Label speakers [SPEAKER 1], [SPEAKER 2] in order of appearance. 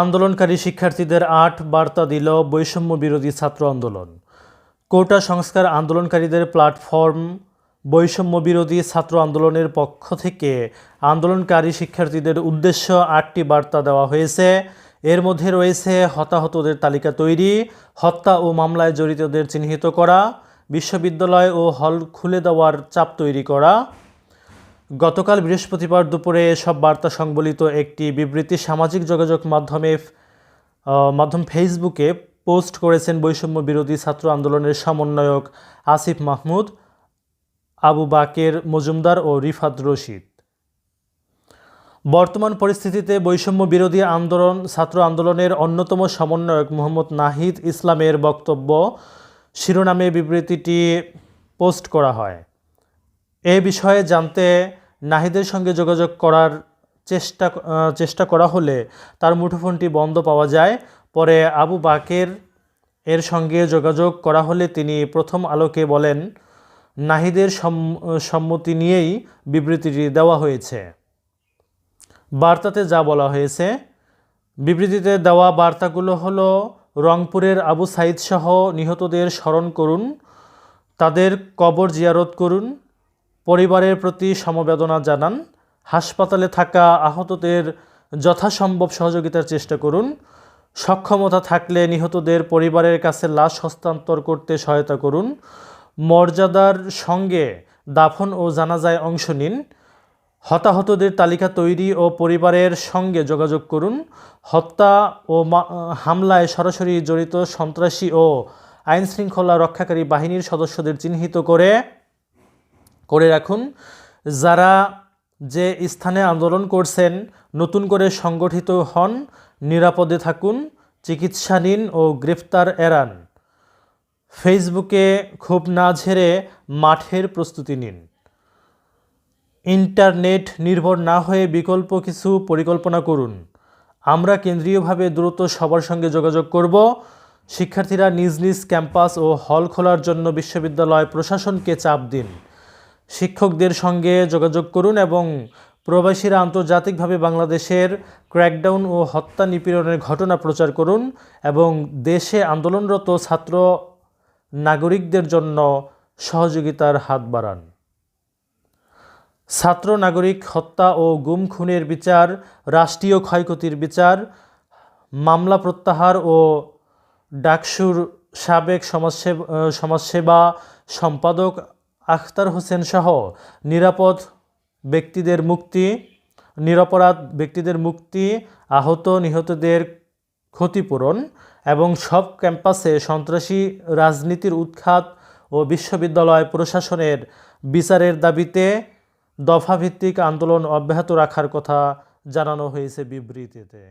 [SPEAKER 1] আন্দোলনকারী শিক্ষার্থীদের আট বার্তা দিল বৈষম্য বিরোধী ছাত্র আন্দোলন। কোটা সংস্কার আন্দোলনকারীদের প্ল্যাটফর্ম বৈষম্য বিরোধী ছাত্র আন্দোলনের পক্ষ থেকে আন্দোলনকারী শিক্ষার্থীদের উদ্দেশ্য আটটি বার্তা দেওয়া হয়েছে। এর মধ্যে রয়েছে হতাহতদের তালিকা তৈরি, হত্যা ও মামলায় জড়িতদের চিহ্নিত করা, বিশ্ববিদ্যালয় ও হল খুলে দেওয়ার চাপ তৈরি করা গতকাল বৃহস্পতিবার দুপুরে এসব বার্তা সংবলিত একটি বিবৃতি সামাজিক যোগাযোগ মাধ্যমে মাধ্যম ফেসবুকে পোস্ট করেছেন বৈষম্য বিরোধী ছাত্র আন্দোলনের সমন্বয়ক আসিফ মাহমুদ, আবু বাকের মজুমদার ও রিফাত রশিদ। বর্তমান পরিস্থিতিতে বৈষম্য বিরোধী আন্দোলন, ছাত্র আন্দোলনের অন্যতম সমন্বয়ক মোহাম্মদ নাহিদ ইসলামের বক্তব্য, শিরোনামে বিবৃতিটি পোস্ট করা হয়। এ বিষয়ে জানতে নাহিদের সঙ্গে যোগাযোগ করার চেষ্টা চেষ্টা করা হলে তার মুঠোফোনটি বন্ধ পাওয়া যায়। পরে আবু বাকের এর সঙ্গে যোগাযোগ করা হলে তিনি প্রথম আলোকে বলেন, নাহিদের সম- সম্মতি নিয়েই বিবৃতিটি দেওয়া হয়েছে। বার্তাতে যা বলা হয়েছে, বিবৃতিতে দেওয়া বার্তাগুলো হলো, রংপুরের আবু সাইদ সহ নিহতদের স্মরণ করুন, তাদের কবর জিয়ারত করুন পরিবারের প্রতি সমবেদনা জানান। হাসপাতালে থাকা আহতদের যথাসম্ভব সহযোগিতার চেষ্টা করুন। সক্ষমতা থাকলে নিহতদের পরিবারের কাছে লাশ হস্তান্তর করতে সহায়তা করুন। মর্যাদার সঙ্গে দাফন ও জানাজায় অংশ নিন। হতাহতদের তালিকা তৈরি ও পরিবারের সঙ্গে যোগাযোগ করুন। হত্যা ও হামলায় সরাসরি জড়িত সন্ত্রাসী ও আইনশৃঙ্খলা রক্ষাকারী বাহিনীর সদস্যদের চিহ্নিত করে করে রাখুন। যারা যে স্থানে আন্দোলন করছেন, নতুন করে সংগঠিত হন, নিরাপদে থাকুন চিকিৎসা নিন ও গ্রেফতার এড়ান। ফেসবুকে খুব না ঝেড়ে মাঠের প্রস্তুতি নিন। ইন্টারনেট নির্ভর না হয়ে বিকল্প কিছু পরিকল্পনা করুন। আমরা কেন্দ্রীয়ভাবে দ্রুত সবার সঙ্গে যোগাযোগ করব। শিক্ষার্থীরা নিজ নিজ ক্যাম্পাস ও হল খোলার জন্য বিশ্ববিদ্যালয় প্রশাসনকে চাপ দিন। শিক্ষকদের সঙ্গে যোগাযোগ করুন এবং প্রবাসীরা আন্তর্জাতিকভাবে বাংলাদেশের ক্র্যাকডাউন ও হত্যা নিপীড়নের ঘটনা প্রচার করুন এবং দেশে আন্দোলনরত ছাত্র নাগরিকদের জন্য সহযোগিতার হাত বাড়ান। ছাত্র নাগরিক হত্যা ও গুম খুনের বিচার, রাষ্ট্রীয় ক্ষয়ক্ষতির বিচার, মামলা প্রত্যাহার ও ডাকসুর সাবেক সমাজসেব, সমাজসেবা সম্পাদক আখতার হোসেন সহ নিরাপদ ব্যক্তিদের মুক্তি, নিরপরাধ ব্যক্তিদের মুক্তি, আহত নিহতদের ক্ষতিপূরণ এবং সব ক্যাম্পাসে সন্ত্রাসী রাজনীতির উৎখাত ও বিশ্ববিদ্যালয় প্রশাসনের বিচারের দাবিতে দফাভিত্তিক আন্দোলন অব্যাহত রাখার কথা জানানো হয়েছে বিবৃতিতে।